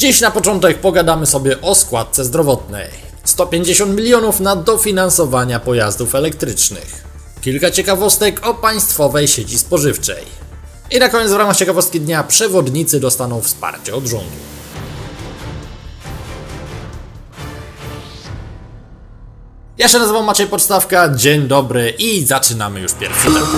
Dziś na początek pogadamy sobie o składce zdrowotnej. 150 milionów na dofinansowania pojazdów elektrycznych. Kilka ciekawostek o państwowej sieci spożywczej. I na koniec w ramach ciekawostki dnia przewodnicy dostaną wsparcie od rządu. Ja się nazywam Maciej Podstawka, dzień dobry i zaczynamy już pierwszy temat.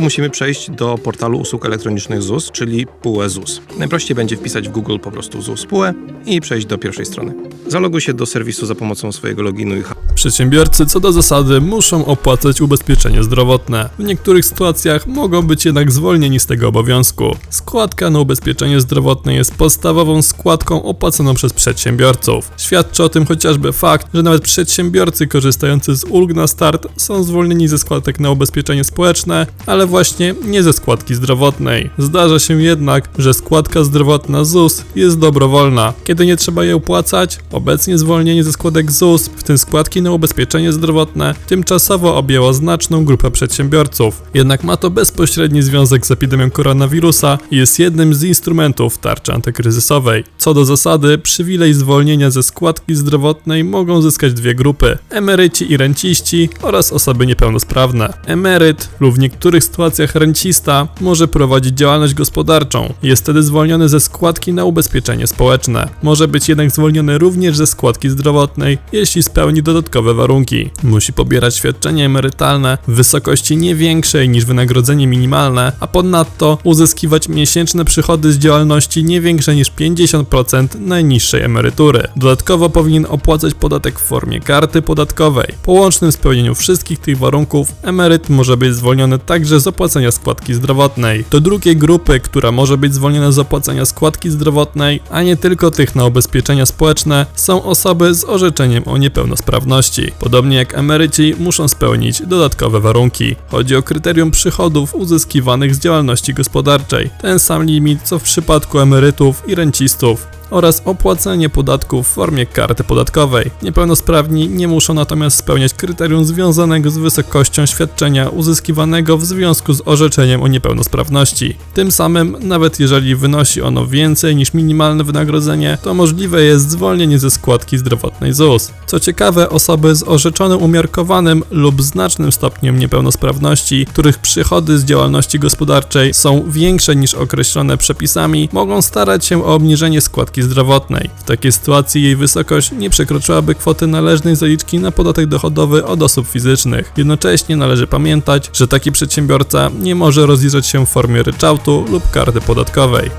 Początku musimy przejść do portalu usług elektronicznych ZUS, czyli PUE ZUS. Najprościej będzie wpisać w Google po prostu ZUS PUE i przejść do pierwszej strony. Zaloguj się do serwisu za pomocą swojego loginu i hasła. Przedsiębiorcy co do zasady muszą opłacać ubezpieczenie zdrowotne. W niektórych sytuacjach mogą być jednak zwolnieni z tego obowiązku. Składka na ubezpieczenie zdrowotne jest podstawową składką opłacaną przez przedsiębiorców. Świadczy o tym chociażby fakt, że nawet przedsiębiorcy korzystający z ulg na start są zwolnieni ze składek na ubezpieczenie społeczne, ale właśnie nie ze składki zdrowotnej. Zdarza się jednak, że składka zdrowotna ZUS jest dobrowolna. Kiedy nie trzeba jej opłacać, obecnie zwolnienie ze składek ZUS, w tym składki na ubezpieczenie zdrowotne, tymczasowo objęło znaczną grupę przedsiębiorców. Jednak ma to bezpośredni związek z epidemią koronawirusa i jest jednym z instrumentów tarczy antykryzysowej. Co do zasady, przywilej zwolnienia ze składki zdrowotnej mogą zyskać dwie grupy: emeryci i renciści oraz osoby niepełnosprawne. Emeryt lub w niektórych sytuacjach rencista może prowadzić działalność gospodarczą. Jest wtedy zwolniony ze składki na ubezpieczenie społeczne. Może być jednak zwolniony również ze składki zdrowotnej, jeśli spełni dodatkowe warunki. Musi pobierać świadczenie emerytalne w wysokości nie większej niż wynagrodzenie minimalne, a ponadto uzyskiwać miesięczne przychody z działalności nie większe niż 50% najniższej emerytury. Dodatkowo powinien opłacać podatek w formie karty podatkowej. Po łącznym spełnieniu wszystkich tych warunków emeryt może być zwolniony także z opłacenia składki zdrowotnej. Do drugiej grupy, która może być zwolniona z opłacenia składki zdrowotnej, a nie tylko tych na ubezpieczenia społeczne, są osoby z orzeczeniem o niepełnosprawności. Podobnie jak emeryci muszą spełnić dodatkowe warunki. Chodzi o kryterium przychodów uzyskiwanych z działalności gospodarczej. Ten sam limit co w przypadku emerytów i rencistów oraz opłacenie podatków w formie karty podatkowej. Niepełnosprawni nie muszą natomiast spełniać kryterium związanego z wysokością świadczenia uzyskiwanego w związku z orzeczeniem o niepełnosprawności. Tym samym, nawet jeżeli wynosi ono więcej niż minimalne wynagrodzenie, to możliwe jest zwolnienie ze składki zdrowotnej ZUS. Co ciekawe, osoby z orzeczonym umiarkowanym lub znacznym stopniem niepełnosprawności, których przychody z działalności gospodarczej są większe niż określone przepisami, mogą starać się o obniżenie składki zdrowotnej. W takiej sytuacji jej wysokość nie przekroczyłaby kwoty należnej zaliczki na podatek dochodowy od osób fizycznych. Jednocześnie należy pamiętać, że taki przedsiębiorca nie może rozliczać się w formie ryczałtu lub karty podatkowej.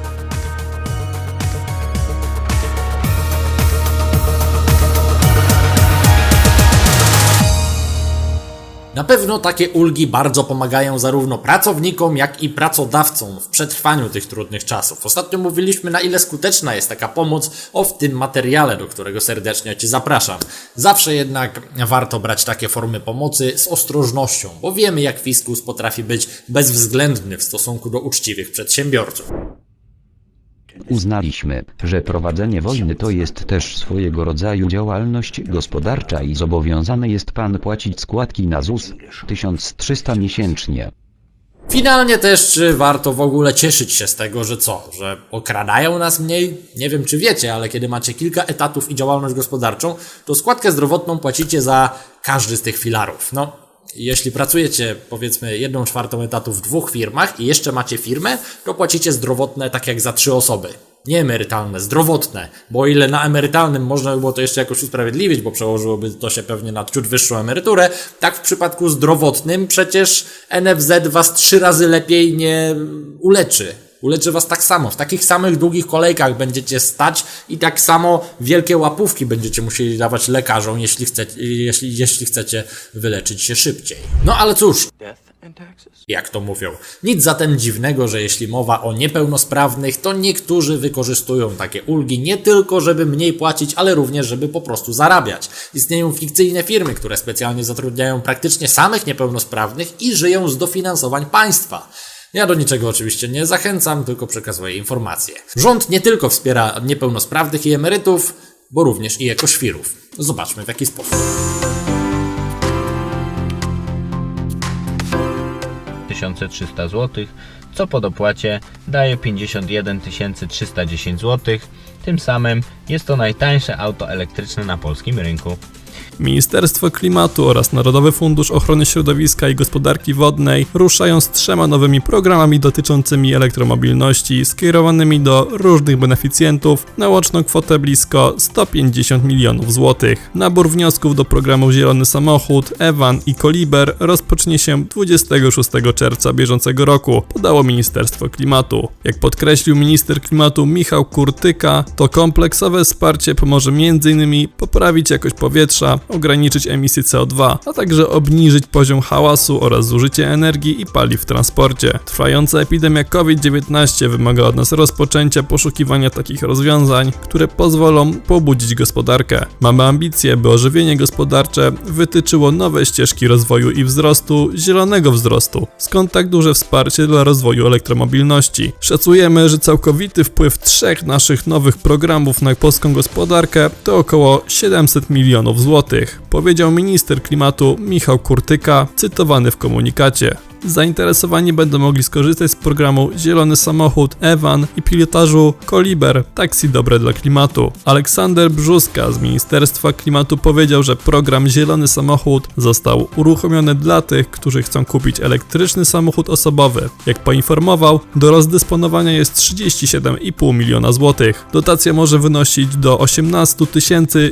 Na pewno takie ulgi bardzo pomagają zarówno pracownikom, jak i pracodawcom w przetrwaniu tych trudnych czasów. Ostatnio mówiliśmy, na ile skuteczna jest taka pomoc, o w tym materiale, do którego serdecznie Cię zapraszam. Zawsze jednak warto brać takie formy pomocy z ostrożnością, bo wiemy, jak fiskus potrafi być bezwzględny w stosunku do uczciwych przedsiębiorców. Uznaliśmy, że prowadzenie wojny to jest też swojego rodzaju działalność gospodarcza i zobowiązany jest pan płacić składki na ZUS 1300 miesięcznie. Finalnie też, czy warto w ogóle cieszyć się z tego, że co, że okradają nas mniej? Nie wiem, czy wiecie, ale kiedy macie kilka etatów i działalność gospodarczą, to składkę zdrowotną płacicie za każdy z tych filarów. No, jeśli pracujecie powiedzmy jedną czwartą etatu w dwóch firmach i jeszcze macie firmę, to płacicie zdrowotne tak jak za trzy osoby. Nie emerytalne, zdrowotne, bo o ile na emerytalnym można by było to jeszcze jakoś usprawiedliwić, bo przełożyłoby to się pewnie na ciut wyższą emeryturę, tak w przypadku zdrowotnym przecież NFZ was trzy razy lepiej nie uleczy. Uleczy was tak samo. W takich samych długich kolejkach będziecie stać i tak samo wielkie łapówki będziecie musieli dawać lekarzom, jeśli chcecie, jeśli, jeśli chcecie wyleczyć się szybciej. No ale cóż, jak to mówią. Nic zatem dziwnego, że jeśli mowa o niepełnosprawnych, to niektórzy wykorzystują takie ulgi nie tylko, żeby mniej płacić, ale również, żeby po prostu zarabiać. Istnieją fikcyjne firmy, które specjalnie zatrudniają praktycznie samych niepełnosprawnych i żyją z dofinansowań państwa. Ja do niczego oczywiście nie zachęcam, tylko przekazuję informacje. Rząd nie tylko wspiera niepełnosprawnych i emerytów, bo również i ekoświrów. Zobaczmy w jaki sposób. 1300 zł, co co po dopłacie daje 51 310 zł. Tym samym jest to najtańsze auto elektryczne na polskim rynku. Ministerstwo Klimatu oraz Narodowy Fundusz Ochrony Środowiska i Gospodarki Wodnej ruszają z trzema nowymi programami dotyczącymi elektromobilności skierowanymi do różnych beneficjentów na łączną kwotę blisko 150 milionów złotych. Nabór wniosków do programu Zielony Samochód, Evan i Koliber rozpocznie się 26 czerwca bieżącego roku, podało Ministerstwo Klimatu. Jak podkreślił minister klimatu Michał Kurtyka, to kompleksowe wsparcie pomoże m.in. poprawić jakość powietrza, ograniczyć emisję CO2, a także obniżyć poziom hałasu oraz zużycie energii i paliw w transporcie. Trwająca epidemia COVID-19 wymaga od nas rozpoczęcia poszukiwania takich rozwiązań, które pozwolą pobudzić gospodarkę. Mamy ambicje, by ożywienie gospodarcze wytyczyło nowe ścieżki rozwoju i wzrostu, zielonego wzrostu. Skąd tak duże wsparcie dla rozwoju elektromobilności? Szacujemy, że całkowity wpływ trzech naszych nowych programów na polską gospodarkę to około 700 milionów złotych, powiedział minister klimatu Michał Kurtyka, cytowany w komunikacie. Zainteresowani będą mogli skorzystać z programu Zielony Samochód, Evan i pilotażu Koliber, taksi dobre dla klimatu. Aleksander Brzuska z Ministerstwa Klimatu powiedział, że program Zielony Samochód został uruchomiony dla tych, którzy chcą kupić elektryczny samochód osobowy. Jak poinformował, do rozdysponowania jest 37,5 miliona złotych. Dotacja może wynosić do 18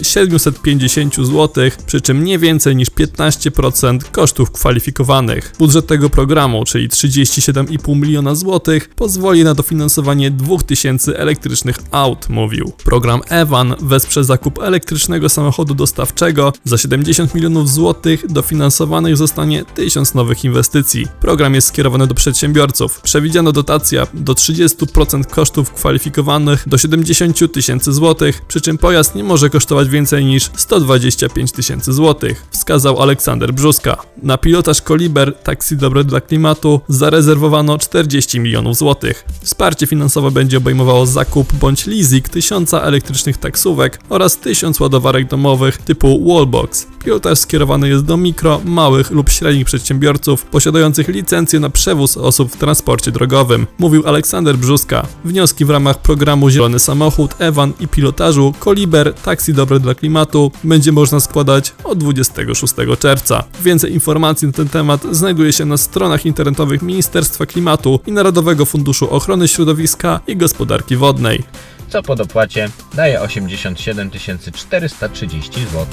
750 zł, przy czym nie więcej niż 15% kosztów kwalifikowanych. Budżet tego programu, czyli 37,5 miliona złotych, pozwoli na dofinansowanie 2000 elektrycznych aut, mówił. Program Evan wesprze zakup elektrycznego samochodu dostawczego. Za 70 milionów złotych dofinansowanych zostanie 1000 nowych inwestycji. Program jest skierowany do przedsiębiorców. Przewidziano dotacja do 30% kosztów kwalifikowanych do 70 tysięcy złotych, przy czym pojazd nie może kosztować więcej niż 125 tysięcy złotych, wskazał Aleksander Brzuska. Na pilotaż Koliber, taksi dobre dla klimatu, zarezerwowano 40 milionów złotych. Wsparcie finansowe będzie obejmowało zakup bądź leasing tysiąca elektrycznych taksówek oraz tysiąc ładowarek domowych typu Wallbox. Pilotaż skierowany jest do mikro, małych lub średnich przedsiębiorców posiadających licencję na przewóz osób w transporcie drogowym, mówił Aleksander Brzuska. Wnioski w ramach programu Zielony Samochód, Evan i pilotażu Koliber, taksi dobre dla klimatu będzie można składać od 26 czerwca. Więcej informacji na ten temat znajduje się na stronach internetowych Ministerstwa Klimatu i Narodowego Funduszu Ochrony Środowiska i Gospodarki Wodnej. Co po dopłacie daje 87 430 zł.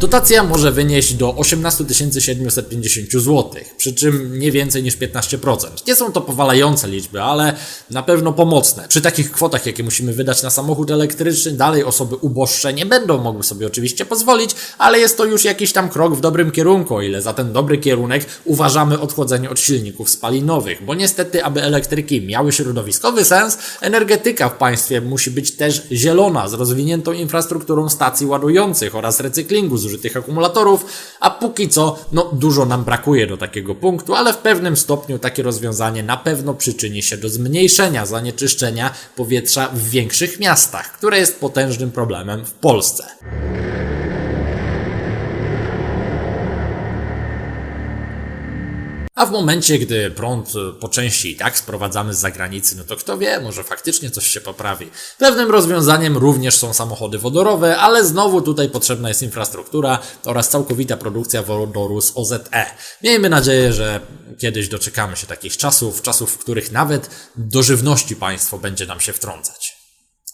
Dotacja może wynieść do 18 750 zł, przy czym nie więcej niż 15%. Nie są to powalające liczby, ale na pewno pomocne. Przy takich kwotach, jakie musimy wydać na samochód elektryczny, dalej osoby uboższe nie będą mogły sobie oczywiście pozwolić, ale jest to już jakiś tam krok w dobrym kierunku, o ile za ten dobry kierunek uważamy odchodzenie od silników spalinowych, bo niestety, aby elektryki miały środowiskowy sens, energetyka w państwie musi być też zielona, z rozwiniętą infrastrukturą stacji ładujących oraz recyklingu zużytych akumulatorów, a póki co, no dużo nam brakuje do takiego punktu, ale w pewnym stopniu takie rozwiązanie na pewno przyczyni się do zmniejszenia zanieczyszczenia powietrza w większych miastach, które jest potężnym problemem w Polsce. A w momencie, gdy prąd y, po części i tak sprowadzamy z zagranicy, no to kto wie, może faktycznie coś się poprawi. Pewnym rozwiązaniem również są samochody wodorowe, ale znowu tutaj potrzebna jest infrastruktura oraz całkowita produkcja wodoru z OZE. Miejmy nadzieję, że kiedyś doczekamy się takich czasów, czasów, w których nawet do żywności państwo będzie nam się wtrącać.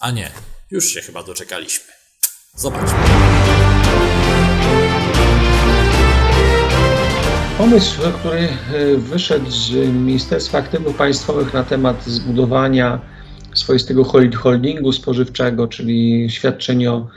A nie, już się chyba doczekaliśmy. Zobaczmy. Pomysł, który e, wyszedł z Ministerstwa Aktywów Państwowych na temat zbudowania swoistego hold- holdingu spożywczego, czyli świadczenio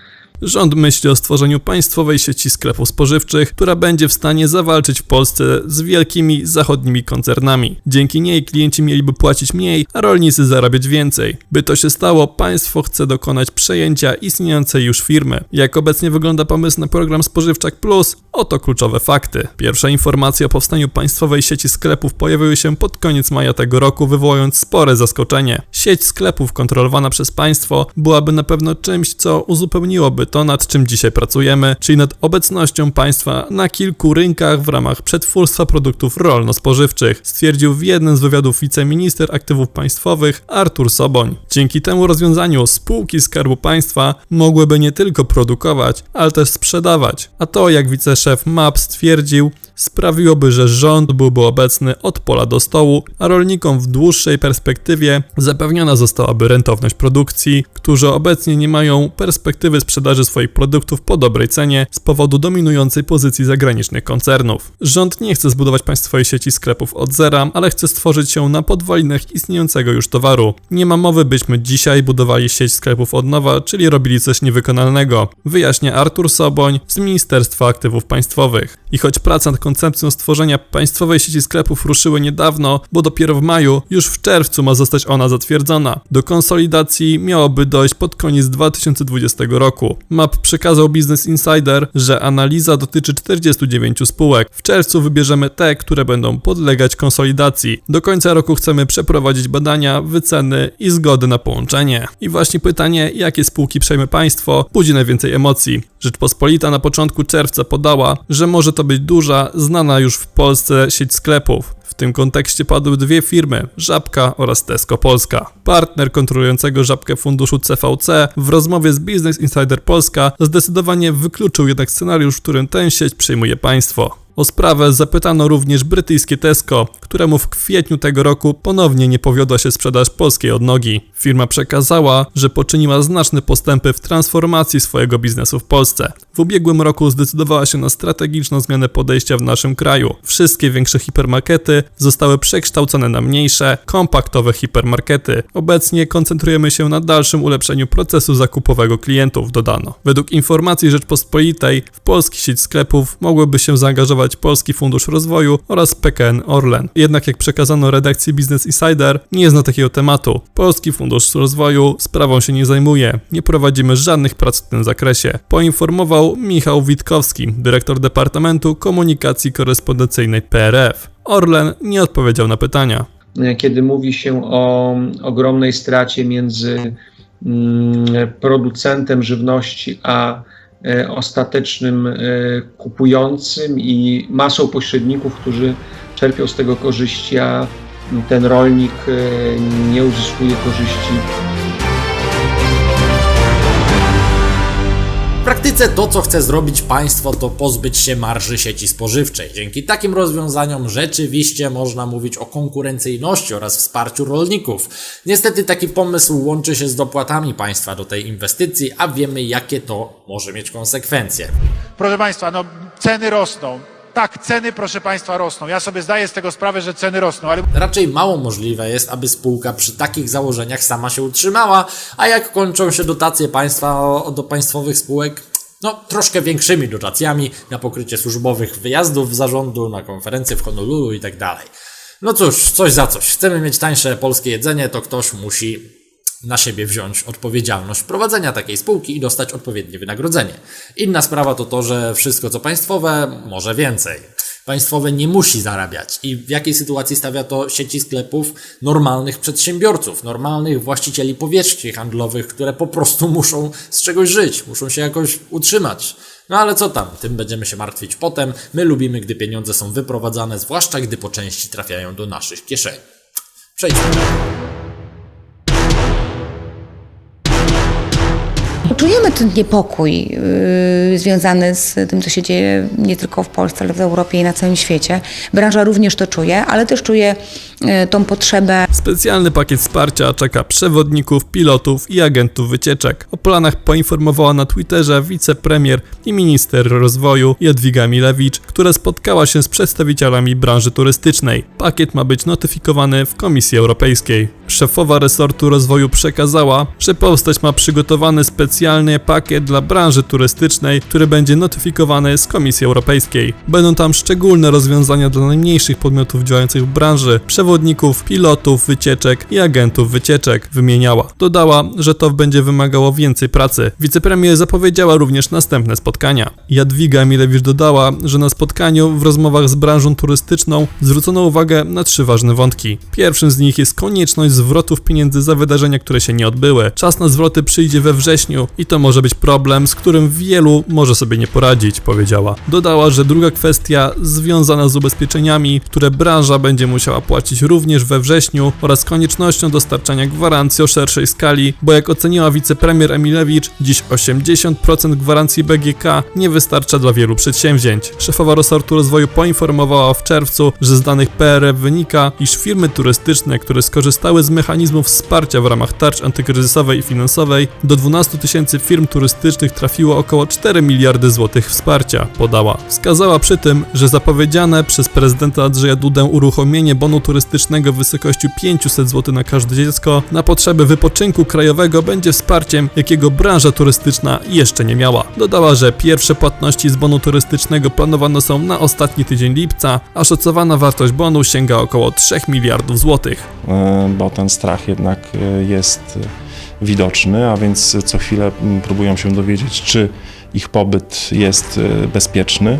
Rząd myśli o stworzeniu państwowej sieci sklepów spożywczych, która będzie w stanie zawalczyć w Polsce z wielkimi zachodnimi koncernami. Dzięki niej klienci mieliby płacić mniej, a rolnicy zarabiać więcej. By to się stało, państwo chce dokonać przejęcia istniejącej już firmy. Jak obecnie wygląda pomysł na program Spożywczak Plus? Oto kluczowe fakty. Pierwsze informacje o powstaniu państwowej sieci sklepów pojawiły się pod koniec maja tego roku, wywołując spore zaskoczenie. Sieć sklepów kontrolowana przez państwo byłaby na pewno czymś, co uzupełniłoby to, nad czym dzisiaj pracujemy, czyli nad obecnością państwa na kilku rynkach w ramach przetwórstwa produktów rolno-spożywczych, stwierdził w jednym z wywiadów wiceminister aktywów państwowych Artur Soboń. Dzięki temu rozwiązaniu spółki Skarbu Państwa mogłyby nie tylko produkować, ale też sprzedawać. A to, jak wiceszef MAP stwierdził, sprawiłoby, że rząd byłby obecny od pola do stołu, a rolnikom w dłuższej perspektywie zapewniona zostałaby rentowność produkcji, którzy obecnie nie mają perspektywy sprzedaży swoich produktów po dobrej cenie z powodu dominującej pozycji zagranicznych koncernów. Rząd nie chce zbudować państwowej sieci sklepów od zera, ale chce stworzyć ją na podwalinach istniejącego już towaru. Nie ma mowy, byśmy dzisiaj budowali sieć sklepów od nowa, czyli robili coś niewykonalnego, wyjaśnia Artur Soboń z Ministerstwa Aktywów Państwowych. I choć praca nad koncepcją stworzenia państwowej sieci sklepów ruszyły niedawno, bo dopiero w maju, już w czerwcu ma zostać ona zatwierdzona. Do konsolidacji miałoby dojść pod koniec 2020 roku. MAP przekazał Business Insider, że analiza dotyczy 49 spółek. W czerwcu wybierzemy te, które będą podlegać konsolidacji. Do końca roku chcemy przeprowadzić badania, wyceny i zgody na połączenie. I właśnie pytanie, jakie spółki przejmie państwo, budzi najwięcej emocji. Rzeczpospolita na początku czerwca podała, że może to być duża, znana już w Polsce sieć sklepów. W tym kontekście padły dwie firmy, Żabka oraz Tesco Polska. Partner kontrolującego Żabkę funduszu CVC w rozmowie z Business Insider Polska zdecydowanie wykluczył jednak scenariusz, w którym tę sieć przejmuje państwo. O sprawę zapytano również brytyjskie Tesco, któremu w kwietniu tego roku ponownie nie powiodła się sprzedaż polskiej odnogi. Firma przekazała, że poczyniła znaczne postępy w transformacji swojego biznesu w Polsce. W ubiegłym roku zdecydowała się na strategiczną zmianę podejścia w naszym kraju. Wszystkie większe hipermarkety zostały przekształcone na mniejsze, kompaktowe hipermarkety. Obecnie koncentrujemy się na dalszym ulepszeniu procesu zakupowego klientów, dodano. Według informacji Rzeczpospolitej w polski sieć sklepów mogłyby się zaangażować Polski Fundusz Rozwoju oraz PKN Orlen. Jednak jak przekazano redakcji Business Insider, nie zna takiego tematu. Polski Fundusz Rozwoju sprawą się nie zajmuje. Nie prowadzimy żadnych prac w tym zakresie. Poinformował Michał Witkowski, dyrektor Departamentu Komunikacji Korespondencyjnej PRF. Orlen nie odpowiedział na pytania. kiedy mówi się o ogromnej stracie między mm, producentem żywności a ostatecznym e, kupującym i masą pośredników, którzy czerpią z tego korzyści, a ten rolnik e, nie uzyskuje korzyści praktyce to, co chce zrobić państwo, to pozbyć się marży sieci spożywczej. Dzięki takim rozwiązaniom rzeczywiście można mówić o konkurencyjności oraz wsparciu rolników. Niestety taki pomysł łączy się z dopłatami państwa do tej inwestycji, a wiemy jakie to może mieć konsekwencje. Proszę Państwa, no ceny rosną. Tak, ceny, proszę Państwa, rosną. Ja sobie zdaję z tego sprawę, że ceny rosną, ale Raczej mało możliwe jest, aby spółka przy takich założeniach sama się utrzymała, a jak kończą się dotacje państwa do państwowych spółek, no troszkę większymi dotacjami na pokrycie służbowych wyjazdów zarządu, na konferencje w Honolulu i tak dalej. No cóż, coś za coś. Chcemy mieć tańsze polskie jedzenie, to ktoś musi na siebie wziąć odpowiedzialność prowadzenia takiej spółki i dostać odpowiednie wynagrodzenie. Inna sprawa to to, że wszystko co państwowe może więcej. Państwowe nie musi zarabiać i w jakiej sytuacji stawia to sieci sklepów normalnych przedsiębiorców, normalnych właścicieli powierzchni handlowych, które po prostu muszą z czegoś żyć, muszą się jakoś utrzymać. No ale co tam, tym będziemy się martwić potem. My lubimy, gdy pieniądze są wyprowadzane, zwłaszcza gdy po części trafiają do naszych kieszeni. Przejdźmy. Czujemy ten niepokój yy, związany z tym, co się dzieje nie tylko w Polsce, ale w Europie i na całym świecie. Branża również to czuje, ale też czuje yy, tą potrzebę Specjalny pakiet wsparcia czeka przewodników, pilotów i agentów wycieczek. O planach poinformowała na Twitterze wicepremier i minister rozwoju Jadwiga Milewicz, która spotkała się z przedstawicielami branży turystycznej. Pakiet ma być notyfikowany w Komisji Europejskiej. Szefowa resortu rozwoju przekazała, że powstać ma przygotowany specjalny pakiet dla branży turystycznej, który będzie notyfikowany z Komisji Europejskiej. Będą tam szczególne rozwiązania dla najmniejszych podmiotów działających w branży, przewodników, pilotów wycieczek i agentów wycieczek, wymieniała. Dodała, że to będzie wymagało więcej pracy. Wicepremier zapowiedziała również następne spotkania. Jadwiga Emilewicz dodała, że na spotkaniu w rozmowach z branżą turystyczną zwrócono uwagę na trzy ważne wątki. Pierwszym z nich jest konieczność zwrotów pieniędzy za wydarzenia, które się nie odbyły. Czas na zwroty przyjdzie we wrześniu i to może być problem, z którym wielu może sobie nie poradzić, powiedziała. Dodała, że druga kwestia związana z ubezpieczeniami, które branża będzie musiała płacić również we wrześniu oraz koniecznością dostarczania gwarancji o szerszej skali, bo jak oceniła wicepremier Emilewicz, dziś 80% gwarancji BGK nie wystarcza dla wielu przedsięwzięć. Szefowa resortu rozwoju poinformowała w czerwcu, że z danych PRF wynika, iż firmy turystyczne, które skorzystały z mechanizmów wsparcia w ramach tarcz antykryzysowej i finansowej, do 12 tysięcy firm turystycznych trafiło około 4 miliardy złotych wsparcia, podała. Wskazała przy tym, że zapowiedziane przez prezydenta Andrzeja Dudę uruchomienie bonu turystycznego w wysokości 500 zł na każde dziecko na potrzeby wypoczynku krajowego będzie wsparciem, jakiego branża turystyczna jeszcze nie miała. Dodała, że pierwsze płatności z bonu turystycznego planowane są na ostatni tydzień lipca, a szacowana wartość bonu sięga około 3 miliardów złotych. e, bo ten strach jednak e, jest e, widoczny, a więc co chwilę próbują się dowiedzieć, czy ich pobyt jest e, bezpieczny.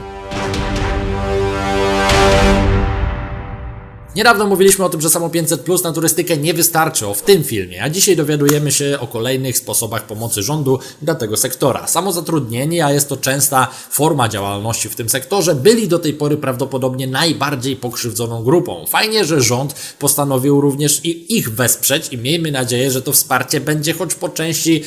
Niedawno mówiliśmy o tym, że samo 500 plus na turystykę nie wystarczy, o w tym filmie, a dzisiaj dowiadujemy się o kolejnych sposobach pomocy rządu dla tego sektora. Samo zatrudnienie, a jest to częsta forma działalności w tym sektorze, byli do tej pory prawdopodobnie najbardziej pokrzywdzoną grupą. Fajnie, że rząd postanowił również i ich wesprzeć i miejmy nadzieję, że to wsparcie będzie choć po części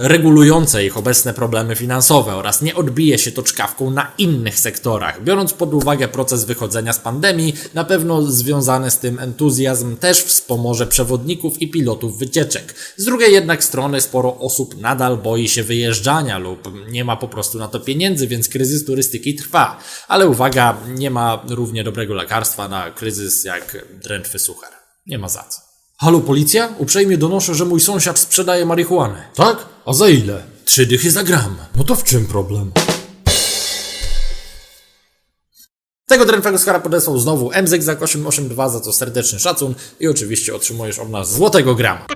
regulujące ich obecne problemy finansowe oraz nie odbije się to czkawką na innych sektorach. Biorąc pod uwagę proces wychodzenia z pandemii, na pewno związany z tym entuzjazm też wspomoże przewodników i pilotów wycieczek. Z drugiej jednak strony sporo osób nadal boi się wyjeżdżania lub nie ma po prostu na to pieniędzy, więc kryzys turystyki trwa. Ale uwaga, nie ma równie dobrego lekarstwa na kryzys jak drętwy suchar. Nie ma za co. Halo policja? Uprzejmie donoszę, że mój sąsiad sprzedaje marihuanę. Tak? A za ile? Trzy dychy za gram. No to w czym problem? Tego drętwego skara podesłał znowu MZek za 882, za co serdeczny szacun i oczywiście otrzymujesz od nas złotego grama.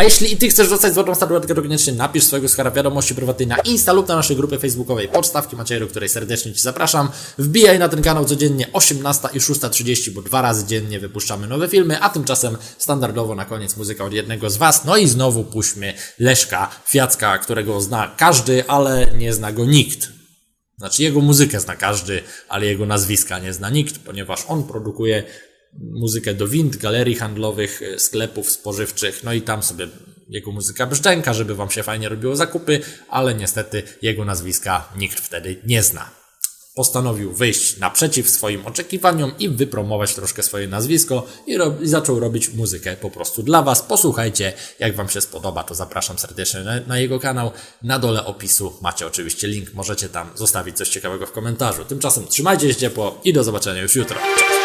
A jeśli i ty chcesz dostać złotą statuetkę, to koniecznie napisz swojego skara wiadomości prywatnej na Insta lub na naszej grupie facebookowej Podstawki Macieju, której serdecznie Ci zapraszam. Wbijaj na ten kanał codziennie 18 i 6.30, bo dwa razy dziennie wypuszczamy nowe filmy, a tymczasem standardowo na koniec muzyka od jednego z Was. No i znowu puśćmy Leszka Fiacka, którego zna każdy, ale nie zna go nikt. Znaczy jego muzykę zna każdy, ale jego nazwiska nie zna nikt, ponieważ on produkuje muzykę do wind, galerii handlowych, e, sklepów spożywczych, no i tam sobie jego muzyka brzczęka, żeby wam się fajnie robiło zakupy, ale niestety jego nazwiska nikt wtedy nie zna. Postanowił wyjść naprzeciw swoim oczekiwaniom i wypromować troszkę swoje nazwisko i, i zaczął robić muzykę po prostu dla Was. Posłuchajcie, jak Wam się spodoba, to zapraszam serdecznie na, na jego kanał. Na dole opisu macie oczywiście link, możecie tam zostawić coś ciekawego w komentarzu. Tymczasem trzymajcie się ciepło i do zobaczenia już jutro. Cześć!